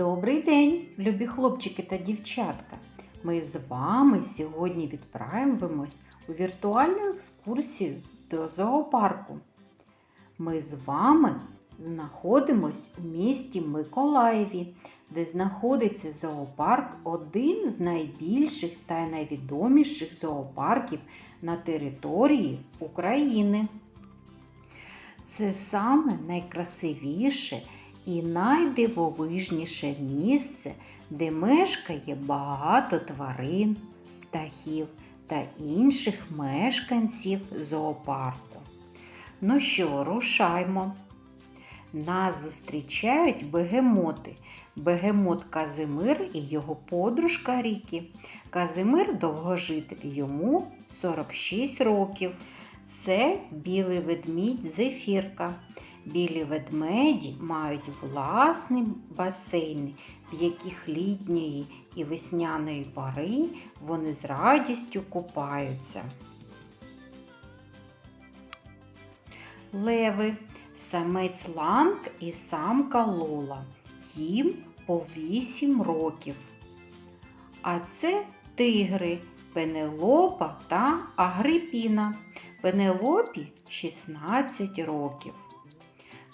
Добрий день, любі хлопчики та дівчатка! Ми з вами сьогодні відправимось у віртуальну екскурсію до зоопарку. Ми з вами знаходимось у місті Миколаєві, де знаходиться зоопарк один з найбільших та найвідоміших зоопарків на території України. Це саме найкрасивіше і найдивовижніше місце, де мешкає багато тварин, птахів та інших мешканців зоопарку. Ну що, рушаймо. Нас зустрічають бегемоти. Бегемот Казимир і його подружка Рікі. Казимир довгожитель, йому 46 років. Це білий ведмідь зефірка. Білі ведмеді мають власні басейни, в яких літньої і весняної пори вони з радістю купаються. Леви, самець ланг і самка Лола. Їм по 8 років. А це тигри Пенелопа та Агрипіна. Пенелопі 16 років.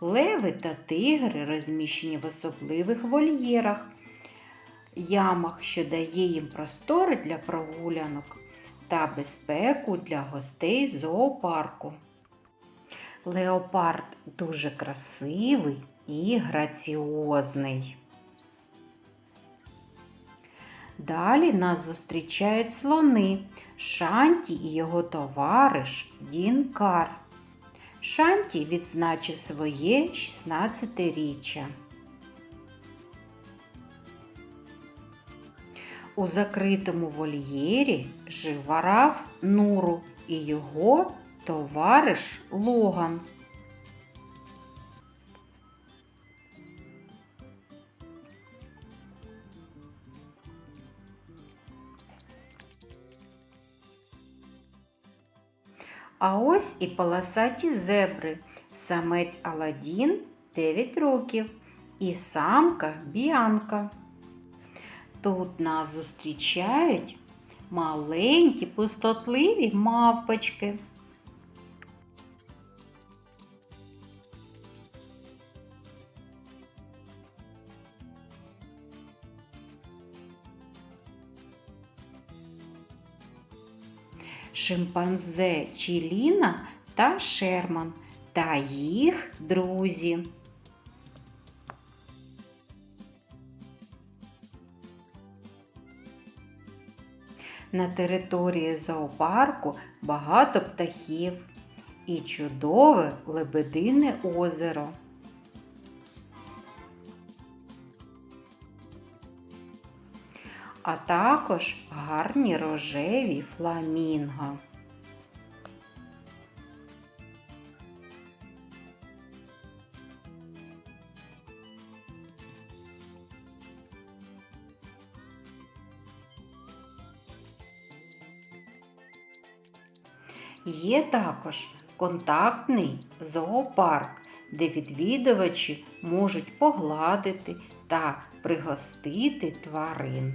Леви та тигри розміщені в особливих вольєрах, ямах, що дає їм простори для прогулянок та безпеку для гостей зоопарку. Леопард дуже красивий і граціозний. Далі нас зустрічають слони Шанті і його товариш Дінкар. Шанті відзначив своє 16-річчя. У закритому вольєрі жив вараф Нуру і його товариш Логан. А ось і полосаті зебри. Самець Аладдін 9 років і самка Біанка. Тут нас зустрічають маленькі пустотливі мавпочки. Шимпанзе Чіліна та Шерман та їх друзі. На території зоопарку багато птахів і чудове лебедине озеро. А також гарні рожеві фламінго. Є також контактний зоопарк, де відвідувачі можуть погладити та пригостити тварин.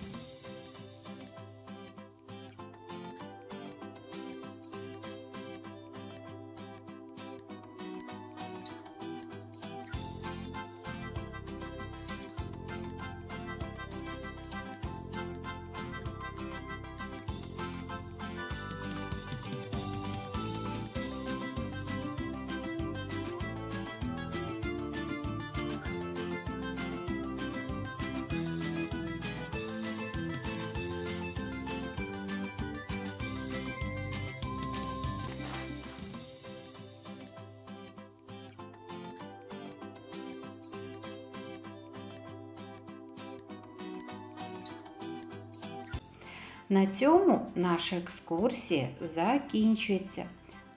На цьому наша екскурсія закінчується.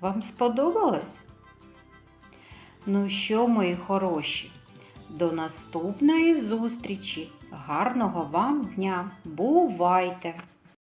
Вам сподобалось? Ну що, мої хороші? До наступної зустрічі! Гарного вам дня! Бувайте!